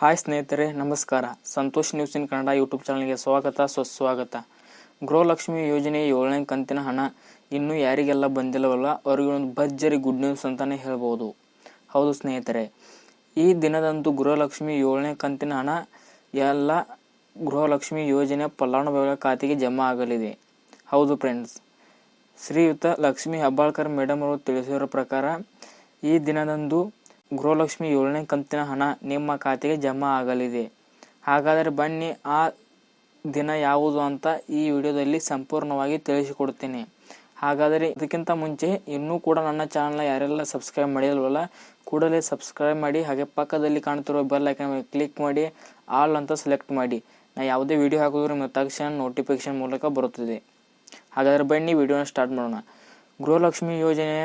Hi ಸ್ನೇಹಿತರೆ, ನಮಸ್ಕಾರ. Santosh news in Kannada YouTube ಚಾನಲ್ಗೆ ಸ್ವಾಗತ, ಸುಸ್ವಾಗತ. ಗೃಹಲಕ್ಷ್ಮಿ ಯೋಜನೆ ಏಳನೇ ಕಂತಿನ ಹಣ ಇನ್ನೂ ಯಾರಿಗೆಲ್ಲ ಬಂದಿಲ್ಲವಲ್ಲ ಅವರಿಗೆ ಒಂದು ಭರ್ಜರಿ ಗುಡ್ ನ್ಯೂಸ್ ಅಂತಾನೆ ಹೇಳ್ಬೋದು. ಹೌದು ಸ್ನೇಹಿತರೆ, ಈ ದಿನದಂದು ಗೃಹಲಕ್ಷ್ಮಿ ಏಳನೇ ಕಂತಿನ ಹಣ ಎಲ್ಲ ಗೃಹಲಕ್ಷ್ಮಿ ಯೋಜನೆ ಫಲಾನುಭವಿಗಳ ಖಾತೆಗೆ ಜಮಾ ಆಗಲಿದೆ. ಹೌದು ಫ್ರೆಂಡ್ಸ್, ಶ್ರೀಯುತ ಲಕ್ಷ್ಮಿ ಹೆಬ್ಬಾಳ್ಕರ್ ಮೇಡಮ್ ಅವರು ತಿಳಿಸಿರೋ ಪ್ರಕಾರ ಈ ದಿನದಂದು ಗೃಹಲಕ್ಷ್ಮಿ ಏಳನೇ ಕಂತಿನ ಹಣ ನಿಮ್ಮ ಖಾತೆಗೆ ಜಮಾ ಆಗಲಿದೆ. ಹಾಗಾದರೆ ಬನ್ನಿ, ಆ ದಿನ ಯಾವುದು ಅಂತ ಈ ವಿಡಿಯೋದಲ್ಲಿ ಸಂಪೂರ್ಣವಾಗಿ ತಿಳಿಸಿಕೊಡ್ತೇನೆ. ಹಾಗಾದರೆ ಇದಕ್ಕಿಂತ ಮುಂಚೆ ಇನ್ನೂ ಕೂಡ ನನ್ನ ಚಾನಲ್ನ ಯಾರೆಲ್ಲ ಸಬ್ಸ್ಕ್ರೈಬ್ ಮಾಡಿಲ್ವಲ್ಲ, ಕೂಡಲೇ ಸಬ್ಸ್ಕ್ರೈಬ್ ಮಾಡಿ, ಹಾಗೆ ಪಕ್ಕದಲ್ಲಿ ಕಾಣ್ತಿರೋ ಬೆಲ್ ಐಕನ್ ಕ್ಲಿಕ್ ಮಾಡಿ, ಆಲ್ ಅಂತ ಸೆಲೆಕ್ಟ್ ಮಾಡಿ. ನಾ ಯಾವುದೇ ವಿಡಿಯೋ ಹಾಕಿದ್ರು ನಿಮ್ಮ ತಕ್ಷಣ ನೋಟಿಫಿಕೇಶನ್ ಮೂಲಕ ಬರುತ್ತದೆ. ಹಾಗಾದರೆ ಬನ್ನಿ, ವಿಡಿಯೋನ ಸ್ಟಾರ್ಟ್ ಮಾಡೋಣ. ಗೃಹಲಕ್ಷ್ಮಿ ಯೋಜನೆಯ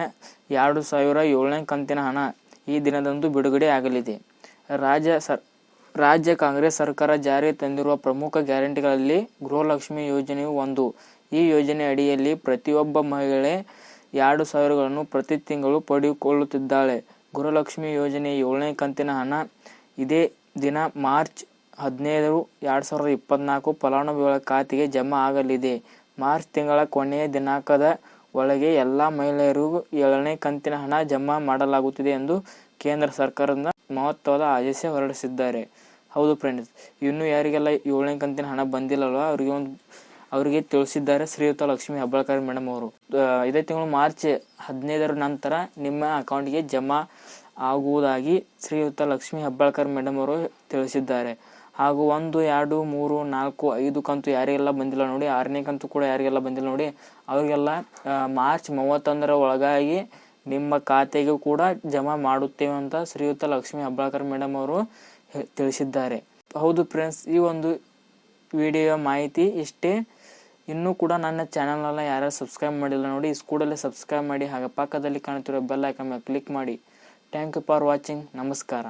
ಎರಡು ಸಾವಿರ ಏಳನೇ ಕಂತಿನ ಹಣ ಈ ದಿನದಂದು ಬಿಡುಗಡೆ ಆಗಲಿದೆ. ರಾಜ್ಯ ಸರ್, ರಾಜ್ಯ ಕಾಂಗ್ರೆಸ್ ಸರ್ಕಾರ ಜಾರಿ ತಂದಿರುವ ಪ್ರಮುಖ ಗ್ಯಾರಂಟಿಗಳಲ್ಲಿ ಗೃಹಲಕ್ಷ್ಮಿ ಯೋಜನೆಯು ಒಂದು. ಈ ಯೋಜನೆ ಅಡಿಯಲ್ಲಿ ಪ್ರತಿಯೊಬ್ಬ ಮಹಿಳೆ ಎರಡು ಸಾವಿರಗಳನ್ನು ಪ್ರತಿ ತಿಂಗಳು ಪಡೆದುಕೊಳ್ಳುತ್ತಿದ್ದಾಳೆ. ಗೃಹಲಕ್ಷ್ಮಿ ಯೋಜನೆ ಏಳನೇ ಕಂತಿನ ಹಣ. ಇದೇ ದಿನ ಮಾರ್ಚ್ ಹದಿನೈದು, ಎರಡು ಸಾವಿರದ ಇಪ್ಪತ್ನಾಲ್ಕು ಫಲಾನುಭವಿಗಳ ಖಾತೆಗೆ ಜಮಾ ಆಗಲಿದೆ. ಮಾರ್ಚ್ ತಿಂಗಳ ಕೊನೆಯ ದಿನಾಂಕದ ಒಳಗೆ ಎಲ್ಲ ಮಹಿಳೆಯರಿಗೂ ಏಳನೇ ಕಂತಿನ ಹಣ ಜಮಾ ಮಾಡಲಾಗುತ್ತಿದೆ ಎಂದು ಕೇಂದ್ರ ಸರ್ಕಾರದ ಮಹತ್ವದ ಆದೇಶ ಹೊರಡಿಸಿದ್ದಾರೆ. ಹೌದು ಫ್ರೆಂಡ್ಸ್ ಇನ್ನು ಯಾರಿಗೆಲ್ಲ ಏಳನೇ ಕಂತಿನ ಹಣ ಬಂದಿಲ್ಲಲ್ವ ಅವರಿಗೆ ಒಂದು, ಅವರಿಗೆ ತಿಳಿಸಿದ್ದಾರೆ ಶ್ರೀಯುತ ಲಕ್ಷ್ಮಿ ಹಬ್ಬಳಕರ್ ಮೇಡಮ್ ಅವರು. ಇದೇ ತಿಂಗಳು ಮಾರ್ಚ್ ಹದಿನೈದರ ನಂತರ ನಿಮ್ಮ ಅಕೌಂಟ್ಗೆ ಜಮಾ ಆಗುವುದಾಗಿ ಶ್ರೀಯುತ ಲಕ್ಷ್ಮಿ ಹೆಬ್ಬಾಳ್ಕರ್ ಮೇಡಮ್ ಅವರು ತಿಳಿಸಿದ್ದಾರೆ. ಹಾಗೂ ಒಂದು, ಎರಡು, ಮೂರು, ನಾಲ್ಕು, ಐದು ಕಂತು ಯಾರಿಗೆಲ್ಲ ಬಂದಿಲ್ಲ ನೋಡಿ, ಆರನೇ ಕಂತು ಕೂಡ ಯಾರಿಗೆಲ್ಲ ಬಂದಿಲ್ಲ ನೋಡಿ, ಅವರಿಗೆಲ್ಲ ಮಾರ್ಚ್ ಮೂವತ್ತೊಂದರ ಒಳಗಾಗಿ ನಿಮ್ಮ ಖಾತೆಗೂ ಕೂಡ ಜಮಾ ಮಾಡುತ್ತೇವೆ ಅಂತ ಶ್ರೀಯುತ ಲಕ್ಷ್ಮಿ ಹಬ್ಬಳಕರ್ ಮೇಡಮ್ ಅವರು ತಿಳಿಸಿದ್ದಾರೆ. ಹೌದು ಫ್ರೆಂಡ್ಸ್ ಈ ಒಂದು ವಿಡಿಯೋ ಮಾಹಿತಿ ಇಷ್ಟೇ. ಇನ್ನೂ ಕೂಡ ನನ್ನ ಚಾನಲ್ನೆಲ್ಲ ಯಾರು ಸಬ್ಸ್ಕ್ರೈಬ್ ಮಾಡಿಲ್ಲ ನೋಡಿ, ಈ ಕೂಡಲೇ ಸಬ್ಸ್ಕ್ರೈಬ್ ಮಾಡಿ, ಹಾಗೆ ಪಕ್ಕದಲ್ಲಿ ಕಾಣುತ್ತಿರುವ ಬೆಲ್ ಐಕನ್ ಕ್ಲಿಕ್ ಮಾಡಿ. ಥ್ಯಾಂಕ್ ಯು ಫಾರ್ ವಾಚಿಂಗ್ ನಮಸ್ಕಾರ.